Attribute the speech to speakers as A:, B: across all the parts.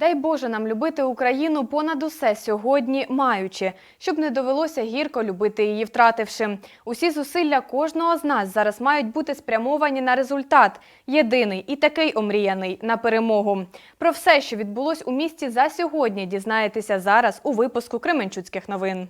A: Дай Боже нам любити Україну понад усе сьогодні, маючи, щоб не довелося гірко любити її, втративши. Усі зусилля кожного з нас зараз мають бути спрямовані на результат, єдиний і такий омріяний на перемогу. Про все, що відбулось у місті за сьогодні, дізнаєтеся зараз у випуску Кременчуцьких новин.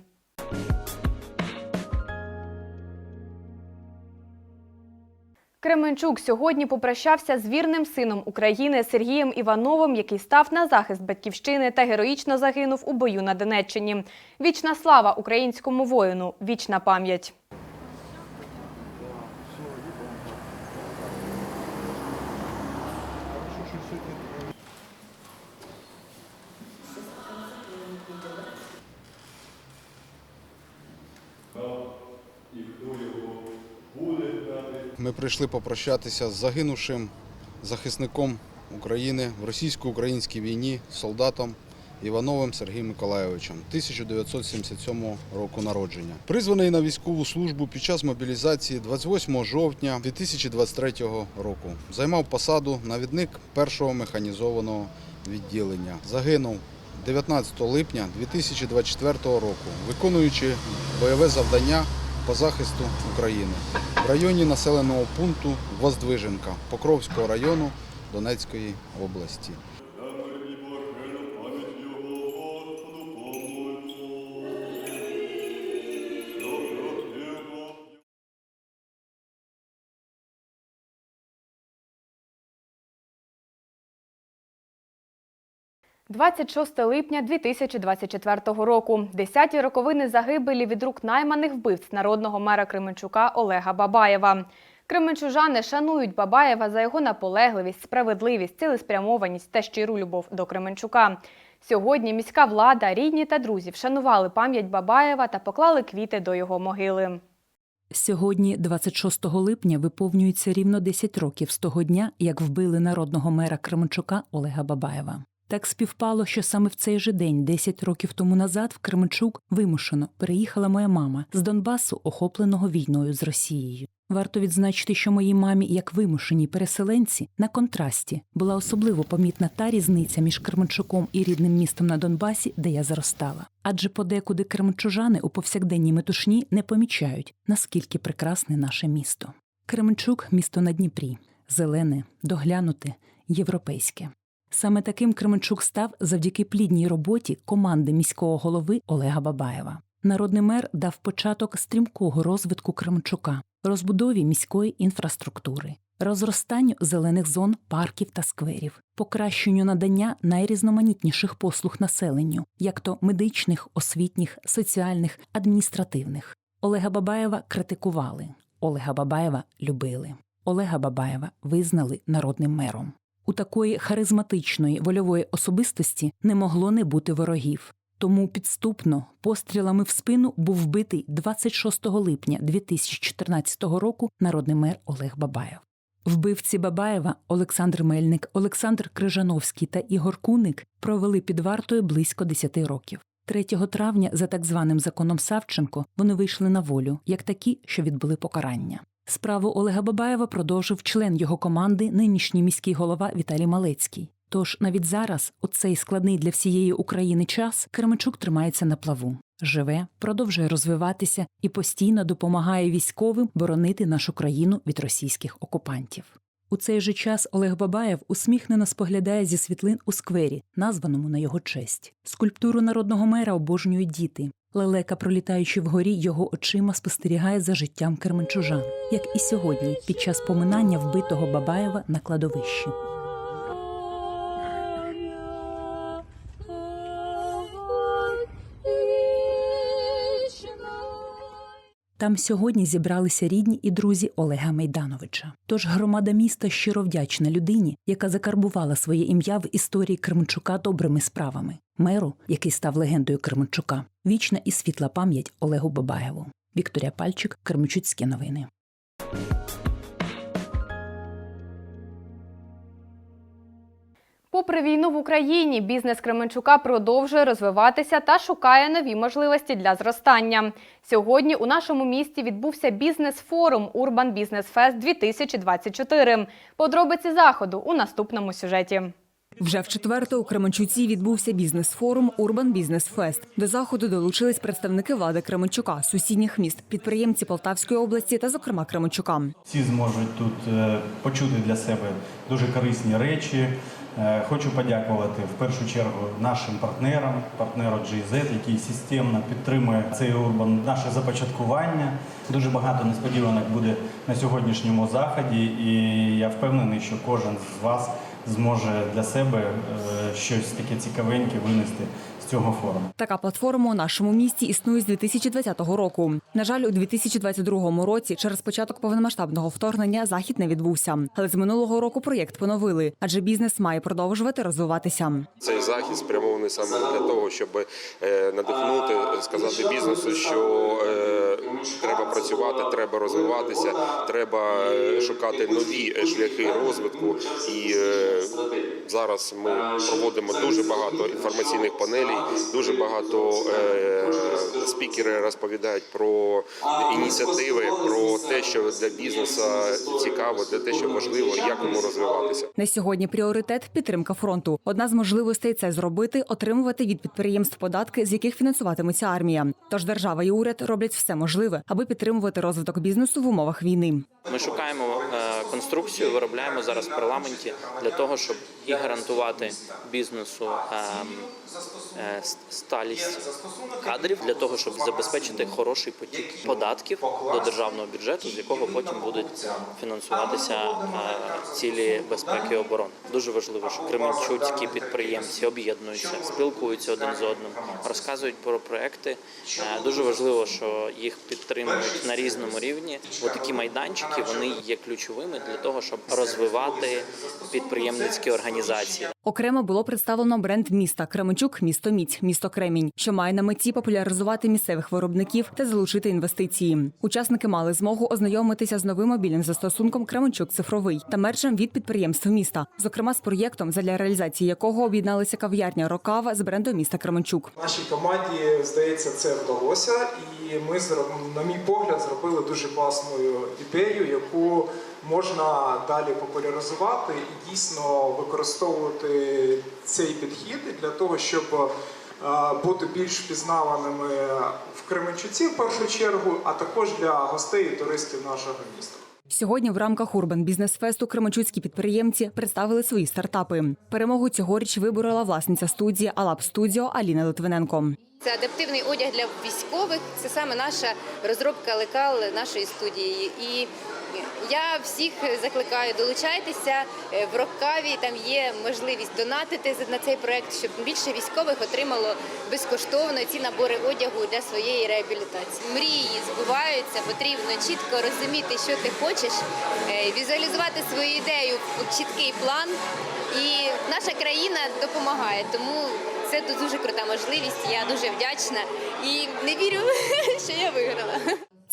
A: Кременчук сьогодні попрощався з вірним сином України Сергієм Івановим, який став на захист батьківщини та героїчно загинув у бою на Донеччині. Вічна слава українському воїну, вічна пам'ять.
B: Ми прийшли попрощатися з загинувшим захисником України в російсько-українській війні, солдатом Івановим Сергієм Миколайовичем 1977 року народження. Призваний на військову службу під час мобілізації 28 жовтня 2023 року. Займав посаду навідник першого механізованого відділення. Загинув 19 липня 2024 року, виконуючи бойове завдання по захисту України в районі населеного пункту Воздвиженка Покровського району Донецької області.
A: – 26 липня 2024 року. Десяті роковини загибелі від рук найманих вбивць народного мера Кременчука Олега Бабаєва. Кременчужани шанують Бабаєва за його наполегливість, справедливість, цілеспрямованість та щиру любов до Кременчука. Сьогодні міська влада, рідні та друзі вшанували пам'ять Бабаєва та поклали квіти до його могили.
C: Сьогодні, 26 липня, виповнюється рівно 10 років з того дня, як вбили народного мера Кременчука Олега Бабаєва. Так співпало, що саме в цей же день, 10 років тому назад, в Кременчук вимушено переїхала моя мама з Донбасу, охопленого війною з Росією. Варто відзначити, що моїй мамі, як вимушеній переселенці, на контрасті була особливо помітна та різниця між Кременчуком і рідним містом на Донбасі, де я зростала. Адже подекуди кременчужани у повсякденній метушні не помічають, наскільки прекрасне наше місто. Кременчук місто на Дніпрі, зелене, доглянуте, європейське. Саме таким Кременчук став завдяки плідній роботі команди міського голови Олега Бабаєва. Народний мер дав початок стрімкого розвитку Кременчука, розбудові міської інфраструктури, розростанню зелених зон, парків та скверів, покращенню надання найрізноманітніших послуг населенню, як то медичних, освітніх, соціальних, адміністративних. Олега Бабаєва критикували, Олега Бабаєва любили. Олега Бабаєва визнали народним мером. У такої харизматичної вольової особистості не могло не бути ворогів. Тому підступно пострілами в спину був вбитий 26 липня 2014 року народний мер Олег Бабаєв. Вбивці Бабаєва Олександр Мельник, Олександр Крижановський та Ігор Куник провели під вартою близько 10 років. 3 травня, за так званим законом Савченко, вони вийшли на волю, як такі, що відбули покарання. Справу Олега Бабаєва продовжив член його команди, нинішній міський голова Віталій Малецький. Тож навіть зараз, у цей складний для всієї України час, Кременчук тримається на плаву, живе, продовжує розвиватися і постійно допомагає військовим боронити нашу країну від російських окупантів. У цей же час Олег Бабаєв усміхнено споглядає зі світлин у сквері, названому на його честь. Скульптуру народного мера обожнюють діти. Лелека, пролітаючи вгорі, його очима спостерігає за життям керменчужан, як і сьогодні, під час поминання вбитого Бабаєва на кладовищі. Там сьогодні зібралися рідні і друзі Олега Мейдановича. Тож громада міста щиро вдячна людині, яка закарбувала своє ім'я в історії Кременчука добрими справами, меру, який став легендою Кременчука, вічна і світла пам'ять Олегу Бабаєву. Вікторія Пальчик, Кременчуцькі новини.
A: Попри війну в Україні, бізнес Кременчука продовжує розвиватися та шукає нові можливості для зростання. Сьогодні у нашому місті відбувся бізнес-форум Urban Business Fest 2024. Подробиці заходу у наступному сюжеті.
D: Вже в четверте у Кременчуці відбувся бізнес-форум Урбан Бізнес Фест. До заходу долучились представники влади Кременчука, сусідніх міст, підприємці Полтавської області та, зокрема, Кременчука.
E: Всі зможуть тут е, почути для себе дуже корисні речі. Е, Хочу подякувати в першу чергу нашим партнерам, партнеру GZ, який системно підтримує цей урбан, наше започаткування. Дуже багато несподіванок буде на сьогоднішньому заході, і я впевнений, що кожен з вас зможе для себе е, щось таке цікавеньке винести цього форуму.
D: Така платформа у нашому місті існує з 2020 року. На жаль, у 2022 році через початок повномасштабного вторгнення захід не відбувся. Але з минулого року проєкт поновили, адже бізнес має продовжувати розвиватися.
F: Цей захід спрямований саме для того, щоб е, надихнути, сказати бізнесу, що е, треба працювати, треба розвиватися, треба е, шукати нові шляхи розвитку. І зараз ми проводимо дуже багато інформаційних панелей, дуже багато е, спікери розповідають про ініціативи, про те, що для бізнесу цікаво, для те, що важливо, як йому розвиватися.
D: На сьогодні пріоритет підтримка фронту. Одна з можливостей це зробити отримувати від підприємств податки, з яких фінансуватиметься армія. Тож держава і уряд роблять все можливе, аби підтримувати розвиток бізнесу в умовах війни.
G: Ми шукаємо е, конструкцію, виробляємо зараз в парламенті для того, щоб і гарантувати бізнесу ем, е, сталість кадрів для того, щоб забезпечити хороший потік податків до державного бюджету, з якого потім будуть фінансуватися е, цілі безпеки і оборони. Дуже важливо, що кременчуцькі підприємці об'єднуються, спілкуються один з одним, розказують про проекти. Е, Дуже важливо, що їх підтримують на різному рівні. Бо такі майданчики вони є ключовими для того, щоб розвивати підприємницькі організації.
D: Окремо було представлено бренд міста Кременчук, місто Міць, місто Кремінь, що має на меті популяризувати місцевих виробників та залучити інвестиції. Учасники мали змогу ознайомитися з новим мобільним застосунком Кременчук цифровий та мерчем від підприємств міста, зокрема з проєктом, задля реалізації якого об'єдналися кав'ярня Рокава з брендом міста Кременчук.
H: Нашій команді, здається, це вдалося, і ми, на мій погляд, зробили дуже класну ідею, яку можна далі популяризувати і дійсно використовувати цей підхід для того, щоб е, бути більш впізнаваними в Кременчуці в першу чергу, а також для гостей і туристів нашого міста.
D: Сьогодні в рамках Урбан Бізнес Фесту кременчуцькі підприємці представили свої стартапи. Перемогу цьогоріч виборола власниця студії Алап Студіо Аліна Литвиненко.
I: Це адаптивний одяг для військових. Це саме наша розробка лекал нашої студії. І я всіх закликаю долучайтеся Е, в Роккаві. Там є можливість донатити на цей проект, щоб більше військових отримало безкоштовно ці набори одягу для своєї реабілітації. Мрії збуваються, потрібно чітко розуміти, що ти хочеш, е, візуалізувати свою ідею в чіткий план. І наша країна допомагає, тому це дуже крута можливість. Я дуже вдячна і не вірю, що я виграла.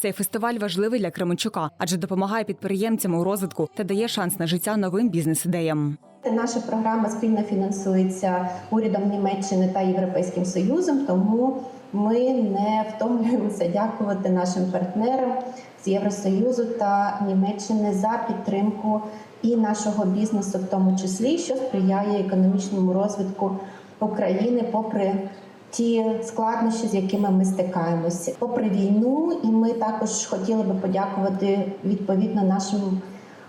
D: Цей фестиваль важливий для Кременчука, адже допомагає підприємцям у розвитку та дає шанс на життя новим бізнес-ідеям.
J: Наша програма спільно фінансується урядом Німеччини та Європейським Союзом, тому ми не втомлюємося дякувати нашим партнерам з Євросоюзу та Німеччини за підтримку і нашого бізнесу, в тому числі, що сприяє економічному розвитку України, попри ті складнощі, з якими ми стикаємося, попри війну, і ми також хотіли би подякувати відповідно нашим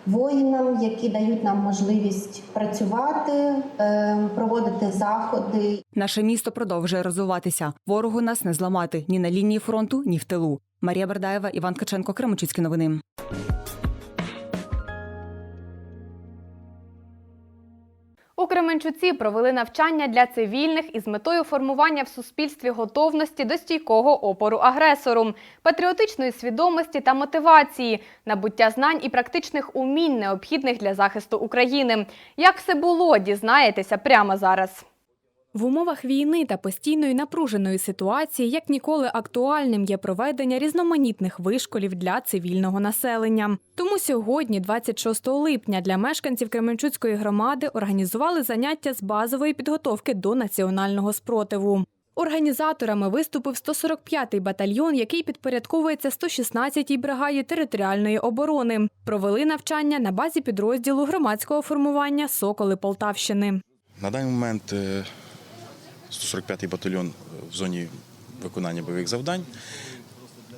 J: воїнам, які дають нам можливість працювати, е, проводити заходи.
D: Наше місто продовжує розвиватися. Ворогу нас не зламати ні на лінії фронту, ні в тилу. Марія Бердаєва, Іван Каченко, Кременчуцькі новини.
A: У Кременчуці провели навчання для цивільних із метою формування в суспільстві готовності до стійкого опору агресору, патріотичної свідомості та мотивації, набуття знань і практичних умінь, необхідних для захисту України. Як все було, дізнаєтеся прямо зараз. В умовах війни та постійної напруженої ситуації як ніколи актуальним є проведення різноманітних вишколів для цивільного населення. Тому сьогодні, 26 липня, для мешканців Кременчуцької громади організували заняття з базової підготовки до національного спротиву. Організаторами виступив 145-й батальйон, який підпорядковується 116-й бригаді територіальної оборони. Провели навчання на базі підрозділу громадського формування Соколи Полтавщини.
K: На даний момент е, 145-й батальйон в зоні виконання бойових завдань,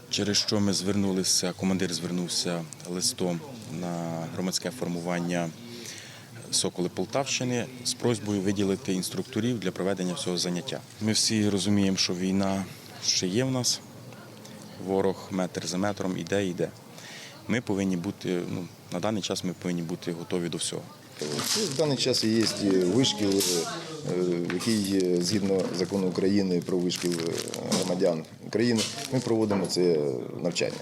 K: через що ми звернулися, командир звернувся листом на громадське формування Соколи Полтавщини з просьбою виділити інструкторів для проведення всього заняття. Ми всі розуміємо, що війна ще є в нас, ворог метр за метром іде, іде. Ми повинні бути, ну, на даний час ми повинні бути готові до всього.
L: В даний час є вишкіл, е, який згідно закону України про вишкіл е, громадян України. Ми проводимо це навчання,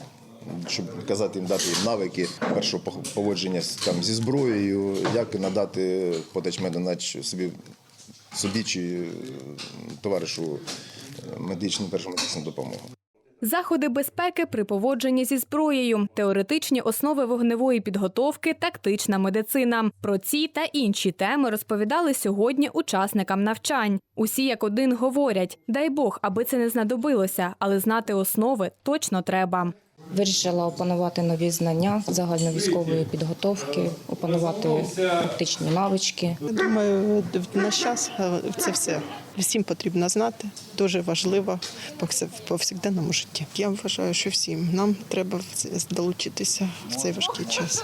L: щоб показати їм дати їм навики першого поводження там зі зброєю, як надати подач медонач собі собі чи е, товаришу медичну першу медичну допомогу.
A: Заходи безпеки при поводженні зі зброєю, теоретичні основи вогневої підготовки, тактична медицина. Про ці та інші теми розповідали сьогодні учасникам навчань. Усі як один говорять: дай Бог, аби це не знадобилося, але знати основи точно треба.
M: Вирішила опанувати нові знання загальновійськової підготовки, опанувати практичні навички.
N: Думаю, в наш час е, це все всім потрібно знати. Дуже важливо в повсякденному житті. Я вважаю, що всім нам треба долучитися в цей важкий час.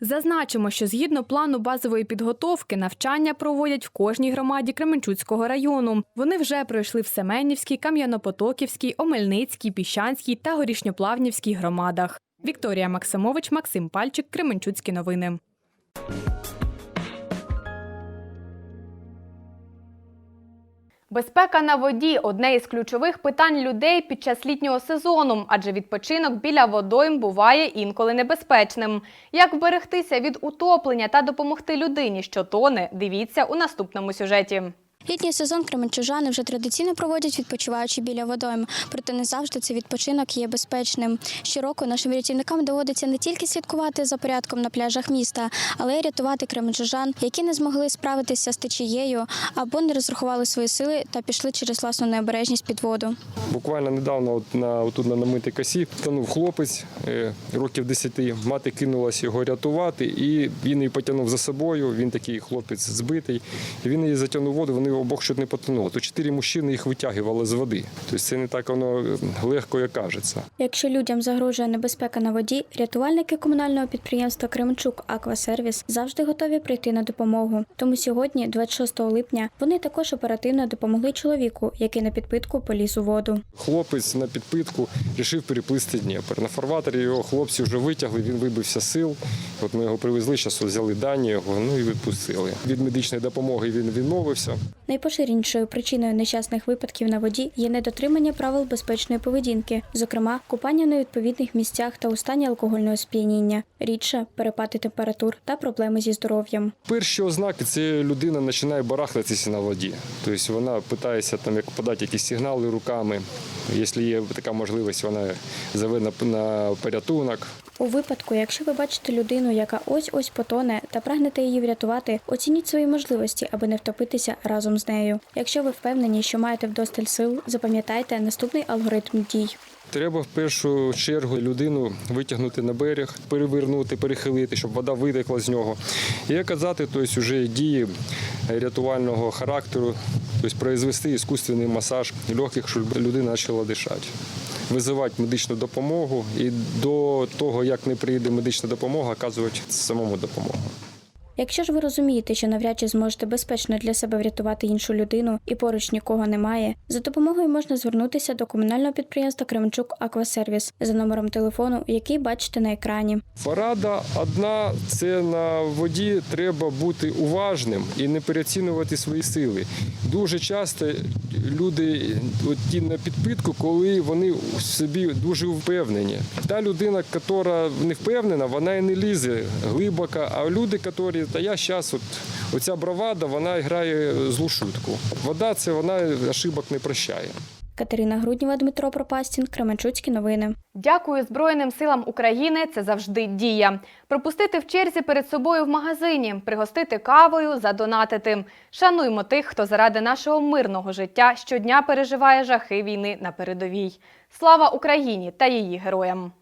A: Зазначимо, що згідно плану базової підготовки навчання проводять в кожній громаді Кременчуцького району. Вони вже пройшли в Семенівській, Кам'янопотоківській, Омельницькій, Піщанській та Горішньоплавнівській громадах. Вікторія Максимович, Максим Пальчик, Кременчуцькі новини. Безпека на воді одне із ключових питань людей під час літнього сезону, адже відпочинок біля водойм буває інколи небезпечним. Як вберегтися від утоплення та допомогти людині, що тоне, дивіться у наступному сюжеті.
O: Літній сезон кременчужани вже традиційно проводять відпочиваючи біля водойм, проте не завжди цей відпочинок є безпечним. Щороку нашим рятівникам доводиться не тільки слідкувати за порядком на пляжах міста, але й рятувати кременчужан, які не змогли справитися з течією або не розрахували свої сили та пішли через власну необережність під воду.
P: Буквально недавно от на отут на намитій косі тонув хлопець е, років 10. Мати кинулася його рятувати, і він її потягнув за собою. Він такий хлопець збитий. Він її затягнув воду. Вони обох чуть не потонули. То чотири мужчини їх витягували з води. Тобто це не так воно легко, як кажеться.
O: Якщо людям загрожує небезпека на воді, рятувальники комунального підприємства Кременчук Аквасервіс завжди готові прийти на допомогу. Тому сьогодні, 26 липня, вони також оперативно допомогли чоловіку, який на підпитку поліз у воду.
P: Хлопець на підпитку вирішив переплисти Дніпр. На фарватері його хлопці вже витягли, він вибився з сил. От ми його привезли, зараз взяли дані його, ну і відпустили. Від медичної допомоги він відмовився.
O: Найпоширенішою причиною нещасних випадків на воді є недотримання правил безпечної поведінки, зокрема, купання на відповідних місцях та у стані алкогольного сп'яніння, рідше перепади температур та проблеми зі здоров'ям.
P: Перші ознаки це людина починає барахтатися на воді. Тобто вона питається там як подати якісь сигнали руками. Якщо є така можливість, вона зове на, на порятунок.
O: У випадку, якщо ви бачите людину, яка ось-ось потоне та прагнете її врятувати, оцініть свої можливості, аби не втопитися разом з нею. Якщо ви впевнені, що маєте вдосталь сил, запам'ятайте наступний алгоритм дій.
P: Треба в першу чергу людину витягнути на берег, перевернути, перехилити, щоб вода витекла з нього. І казати, тобто вже дії рятувального характеру, тобто произвести іскусственний масаж легких, щоб людина почала дишати. Визивати медичну допомогу і до того, як не прийде медична допомога, оказувати самому допомогу.
O: Якщо ж ви розумієте, що навряд чи зможете безпечно для себе врятувати іншу людину і поруч нікого немає, за допомогою можна звернутися до комунального підприємства Кременчук Аквасервіс за номером телефону, який бачите на екрані.
P: Порада одна це на воді треба бути уважним і не переоцінювати свої сили. Дуже часто люди от ті на підпитку, коли вони в собі дуже впевнені. Та людина, яка не впевнена, вона і не лізе глибоко. А люди, які та я зараз, от оця бравада, вона грає злу шутку. Вода це вона ошибок не прощає.
O: Катерина Грудніва, Дмитро Пропастін, Кременчуцькі новини.
A: Дякую Збройним силам України. Це завжди дія. Пропустити в черзі перед собою в магазині, пригостити кавою, задонатити. Шануймо тих, хто заради нашого мирного життя щодня переживає жахи війни на передовій. Слава Україні та її героям!